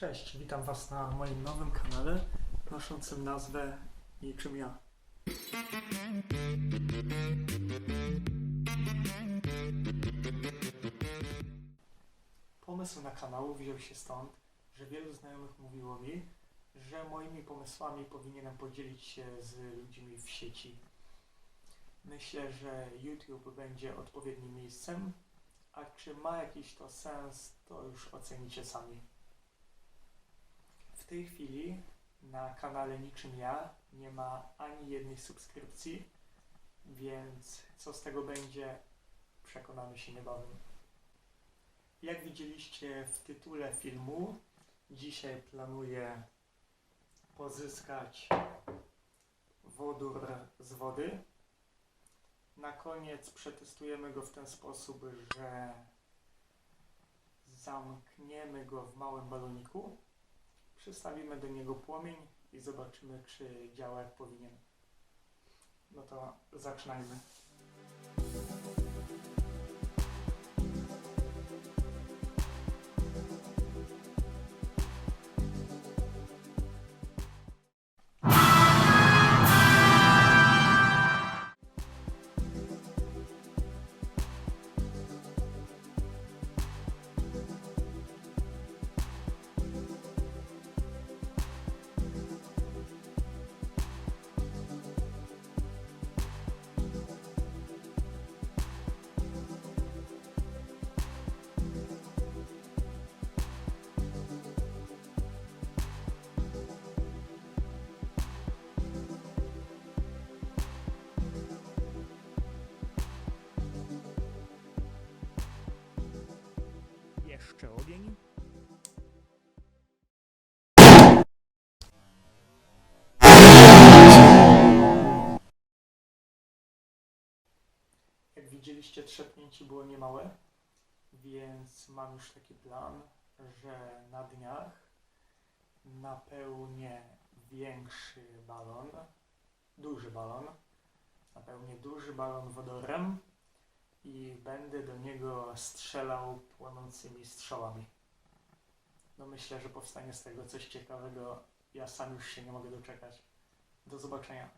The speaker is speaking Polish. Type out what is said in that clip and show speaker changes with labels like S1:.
S1: Cześć, witam Was na moim nowym kanale noszącym nazwę Niczym ja. Pomysł na kanał wziął się stąd, że wielu znajomych mówiło mi, że moimi pomysłami powinienem podzielić się z ludźmi w sieci. Myślę, że YouTube będzie odpowiednim miejscem, a czy ma jakiś to sens, to już ocenicie sami. Tej chwili na kanale Niczym Ja nie ma ani jednej subskrypcji, więc co z tego będzie, przekonamy się niebawem. Jak widzieliście w tytule filmu, dzisiaj planuję pozyskać wodór z wody. Na koniec przetestujemy go w ten sposób, że zamkniemy go w małym baloniku, przystawimy do niego płomień i zobaczymy, czy działa jak powinien. No to zaczynajmy.
S2: Jeszcze ogień.
S1: Jak widzieliście, trzepnięcie było niemałe, więc mam już taki plan, że na dniach napełnię większy balon, duży balon, napełnię duży balon wodorem i będę do niego strzelał płonącymi strzałami. No myślę, że powstanie z tego coś ciekawego. Ja sam już się nie mogę doczekać. Do zobaczenia.